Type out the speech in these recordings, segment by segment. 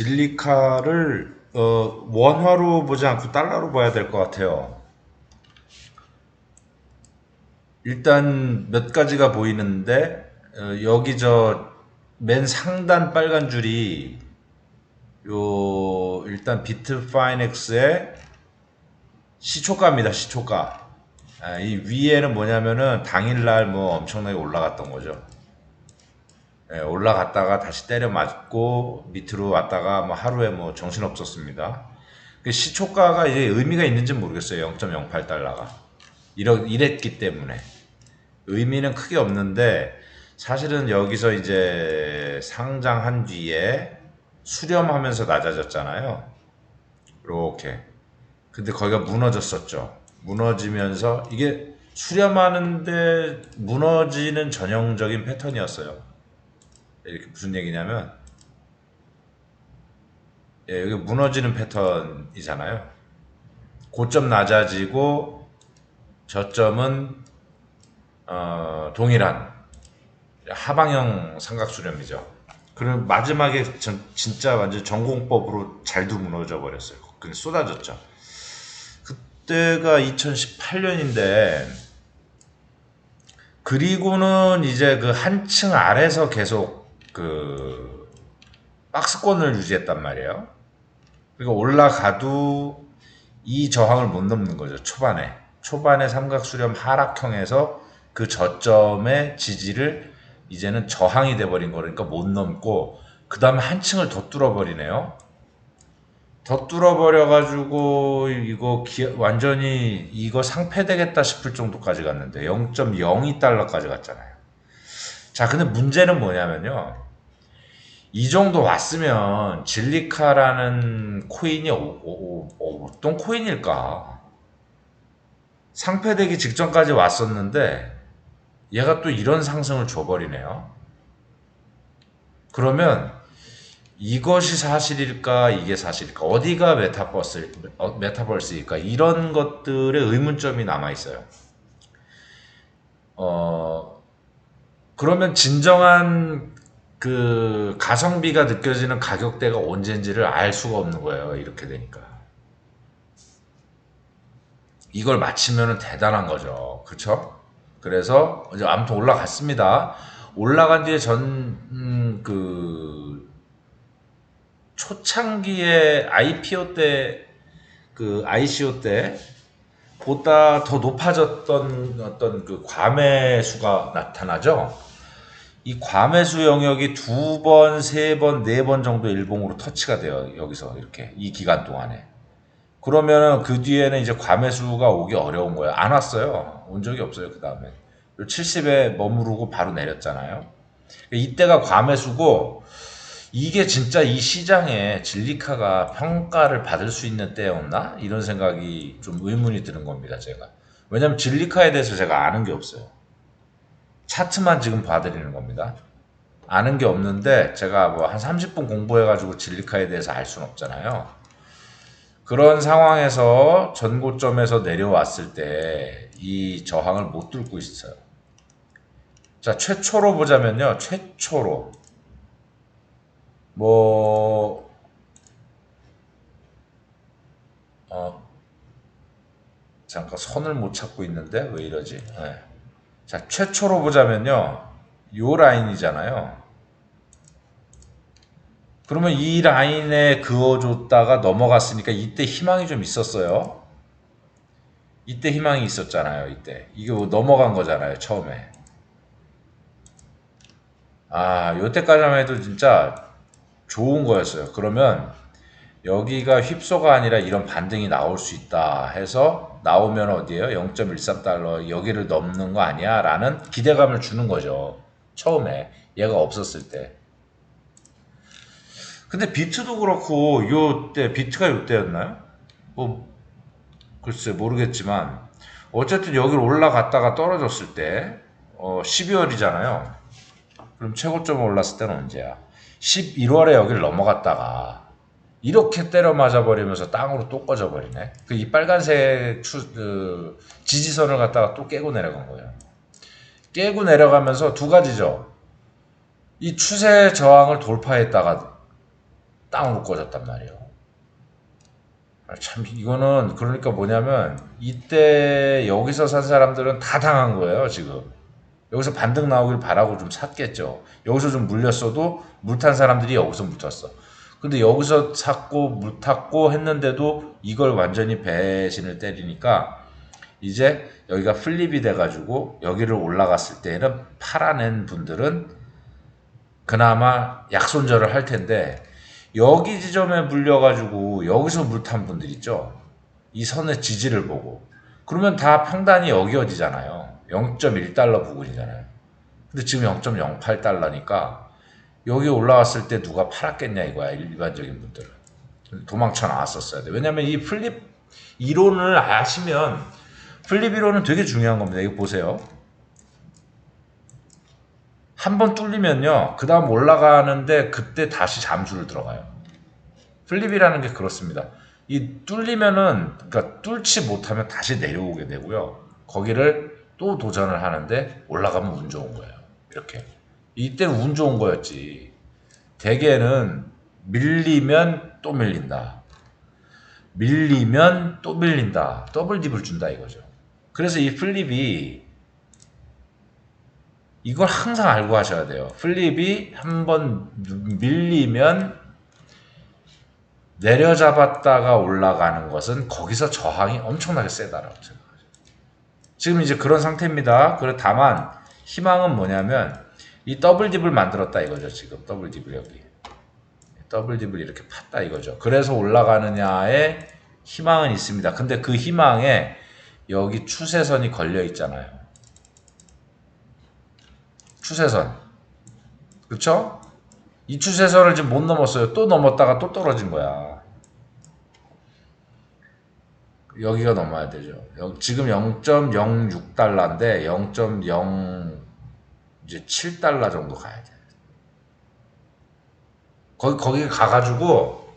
진리카를 어, 원화로 보지 않고 달러로 봐야 될 것 같아요. 일단 몇 가지가 보이는데 어, 여기 저 맨 상단 빨간 줄이 요 일단 비트파이넥스의 시초가입니다. 시초가. 아, 이 위에는 뭐냐면은 당일날 뭐 엄청나게 올라갔던 거죠. 예, 올라갔다가 다시 때려 맞고 밑으로 왔다가 뭐 하루에 뭐 정신 없었습니다. 그 시초가가 이제 의미가 있는지 모르겠어요. 0.08달러가 이러 이랬기 때문에 의미는 크게 없는데 사실은 여기서 이제 상장한 뒤에 수렴하면서 낮아졌잖아요. 이렇게. 근데 거기가 무너졌었죠. 무너지면서 이게 수렴하는데 무너지는 전형적인 패턴이었어요. 이렇게 무슨 얘기냐면 예, 여기 무너지는 패턴이잖아요. 고점 낮아지고 저점은 어, 동일한 하방형 삼각수렴이죠. 그럼 마지막에 전, 진짜 완전 전공법으로 잘도 무너져 버렸어요. 그냥 쏟아졌죠. 그때가 2018년인데 그리고는 이제 그 한층 아래서 계속 그 박스권을 유지했단 말이에요. 그러니까 올라가도 이 저항을 못 넘는 거죠. 초반에. 초반에 삼각수렴 하락형에서 그 저점의 지지를 이제는 저항이 돼버린 거니까 못 넘고 그 다음에 한층을 더 뚫어버리네요. 더 뚫어버려가지고 이거 기- 완전히 이거 상패되겠다 싶을 정도까지 갔는데 0.02달러까지 갔잖아요. 자, 근데 문제는 뭐냐면요. 이 정도 왔으면 진리카라는 코인이 어, 어, 어, 어떤 코인일까? 상패되기 직전까지 왔었는데 얘가 또 이런 상승을 줘버리네요. 그러면 이것이 사실일까 이게 사실일까 어디가 메타버스 어, 메타버스일까 이런 것들의 의문점이 남아 있어요. 어 그러면 진정한 그 가성비가 느껴지는 가격대가 언제인지를 알 수가 없는 거예요. 이렇게 되니까 이걸 맞히면 대단한 거죠. 그렇죠? 그래서 이제 아무튼 올라갔습니다. 올라간 뒤에 전그 초창기에 IPO 때, 그 ICO 때, 보다 더 높아졌던 어떤 그 과매수가 나타나죠. 이 과매수 영역이 두 번, 세 번, 네 번 정도 일봉으로 터치가 돼요. 여기서 이렇게 이 기간 동안에. 그러면은 그 뒤에는 이제 과매수가 오기 어려운 거예요. 안 왔어요. 온 적이 없어요. 그 다음에 70에 머무르고 바로 내렸잖아요. 이때가 과매수고 이게 진짜 이 시장에 진리카가 평가를 받을 수 있는 때였나? 이런 생각이 좀 의문이 드는 겁니다, 제가. 왜냐면 진리카에 대해서 제가 아는 게 없어요. 차트만 지금 봐드리는 겁니다. 아는 게 없는데 제가 뭐 한 30분 공부해가지고 진리카에 대해서 알 수는 없잖아요. 그런 상황에서 전고점에서 내려왔을 때 이 저항을 못 뚫고 있어요. 자, 최초로 보자면요. 최초로. 뭐, 어, 잠깐 선을 못 찾고 있는데 왜 이러지? 네. 자, 최초로 보자면요. 요 라인이잖아요. 그러면 이 라인에 그어줬다가 넘어갔으니까 이때 희망이 좀 있었어요. 이때 희망이 있었잖아요. 이때. 이게 뭐 넘어간 거잖아요. 처음에. 아, 요때까지만 해도 진짜 좋은 거였어요. 그러면 여기가 휩소가 아니라 이런 반등이 나올 수 있다 해서 나오면 어디에요? 0.13달러 여기를 넘는 거 아니야? 라는 기대감을 주는 거죠. 처음에 얘가 없었을 때. 근데 비트도 그렇고 요때 비트가 요때였나요? 뭐 글쎄 모르겠지만 어쨌든 여기를 올라갔다가 떨어졌을 때 어, 12월이잖아요. 그럼 최고점에 올랐을 때는 언제야? 11월에 여기를 넘어갔다가 이렇게 때려 맞아 버리면서 땅으로 또 꺼져 버리네. 그 이 빨간색 추, 그 지지선을 갖다가 또 깨고 내려간 거예요. 깨고 내려가면서 두 가지죠. 이 추세 저항을 돌파했다가 땅으로 꺼졌단 말이에요. 아, 참 이거는 그러니까 뭐냐면 이때 여기서 산 사람들은 다 당한 거예요 지금 여기서 반등 나오길 바라고 좀 샀겠죠 여기서 좀 물렸어도 물탄 사람들이 여기서 묻었어 근데 여기서 샀고 물 탔고 했는데도 이걸 완전히 배신을 때리니까 이제 여기가 플립이 돼가지고 여기를 올라갔을 때는 팔아낸 분들은 그나마 약손절을 할 텐데 여기 지점에 물려가지고 여기서 물탄 분들 있죠. 이 선의 지지를 보고 그러면 다 평단이 여기 어디잖아요. 0.1달러 부근이잖아요. 근데 지금 0.08달러니까 여기 올라왔을 때 누가 팔았겠냐 이거야 일반적인 분들은 도망쳐 나왔었어야 돼. 왜냐면 이 플립 이론을 아시면 플립 이론은 되게 중요한 겁니다. 이거 보세요. 한 번 뚫리면요. 그 다음 올라가는데 그때 다시 잠수를 들어가요. 플립이라는 게 그렇습니다. 이 뚫리면은, 그러니까 뚫지 못하면 다시 내려오게 되고요. 거기를 또 도전을 하는데 올라가면 운 좋은 거예요. 이렇게. 이때는 운 좋은 거였지. 대개는 밀리면 또 밀린다. 밀리면 또 밀린다. 더블 딥을 준다 이거죠. 그래서 이 플립이 이걸 항상 알고 하셔야 돼요. 플립이 한번 밀리면 내려잡았다가 올라가는 것은 거기서 저항이 엄청나게 세다라고 생각하죠. 지금 이제 그런 상태입니다. 그래 다만 희망은 뭐냐면 이 더블 딥을 만들었다 이거죠. 지금 더블 딥을 여기 더블 딥을 이렇게 팠다 이거죠. 그래서 올라가느냐에 희망은 있습니다. 근데 그 희망에 여기 추세선이 걸려 있잖아요. 추세선. 그쵸? 이 추세선을 지금 못 넘었어요. 또 넘었다가 또 떨어진 거야. 여기가 넘어야 되죠. 여- 지금 0.06달러인데 0.0 이제 7달러 정도 가야 돼. 거기 거기 가가지고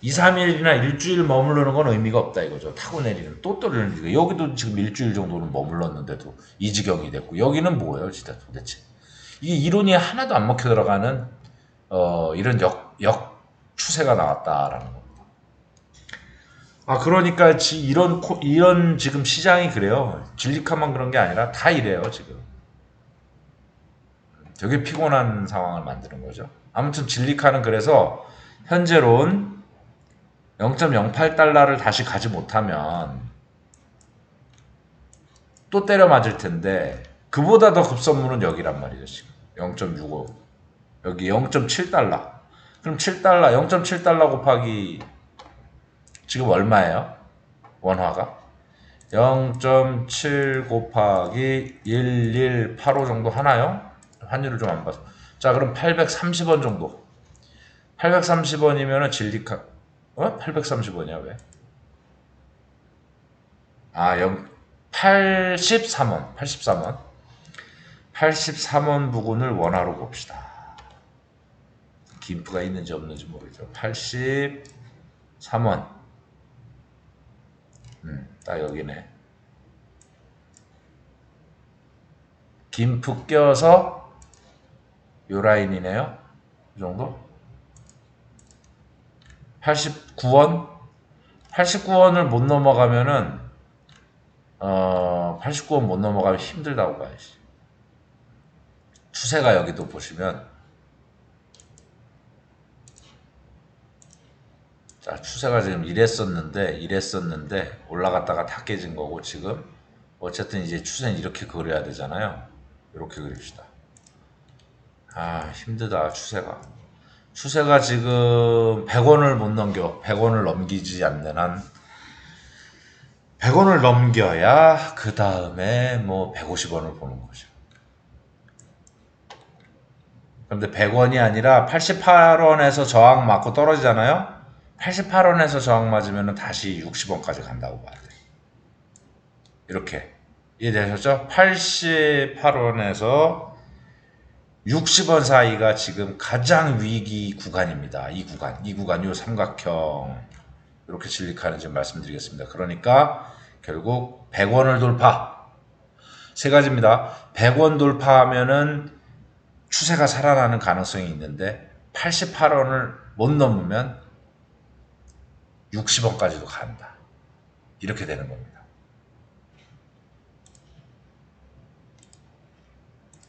2, 3일이나 일주일 머무르는 건 의미가 없다 이거죠. 타고 내리는 또 떨어지는 거. 여기도 지금 일주일 정도는 머물렀는데도 이 지경이 됐고 여기는 뭐예요, 진짜 도대체? 이게 이론이 하나도 안 먹혀 들어가는 어, 이런 역, 역 추세가 나왔다라는 겁니다. 아 그러니까 지, 이런 코- 이런 지금 시장이 그래요. 진리카만 그런 게 아니라 다 이래요 지금. 되게 피곤한 상황을 만드는 거죠. 아무튼 진리카는 그래서 현재론 0.08달러를 다시 가지 못하면 또 때려 맞을 텐데 그보다 더 급선무는 여기란 말이죠 지금. 0.65 여기 0.7달러. 그럼 7달러 0.7달러 곱하기 지금 얼마예요? 원화가? 0.7 곱하기 1185 정도 하나요 환율을 좀 안 봐서 자 그럼 830원 정도 830원이면은 진리카 어? 830원이야 왜? 아, 0 83원. 83원. 83원 부근을 원화로 봅시다. 김프가 있는지 없는지 모르죠. 83원. 음, 딱 여기네. 김프 껴서 요 라인이네요. 이 정도? 89원? 89원을 못 넘어가면은 어, 89원 못 넘어가면 힘들다고 봐야지. 추세가 여기도 보시면 자, 추세가 지금 이랬었는데 이랬었는데 올라갔다가 다 깨진 거고 지금 어쨌든 이제 추세는 이렇게 그려야 되잖아요. 이렇게 그립시다. 아, 힘들다 추세가. 추세가 지금 100원을 못 넘겨. 100원을 넘기지 않는 한 100원을 넘겨야 그 다음에 뭐 150원을 보는 거죠. 그런데 100원이 아니라 88원에서 저항 맞고 떨어지잖아요. 88원에서 저항 맞으면 다시 60원까지 간다고 봐야 돼. 이렇게 이해되셨죠? 88원에서 60원 사이가 지금 가장 위기 구간입니다. 이 구간, 이 구간, 요 삼각형 이렇게 진lik하는 지금 말씀드리겠습니다. 그러니까 결국 100원을 돌파 세 가지입니다. 100원 돌파하면은 추세가 살아나는 가능성이 있는데 88원을 못 넘으면 60원까지도 간다. 이렇게 되는 겁니다.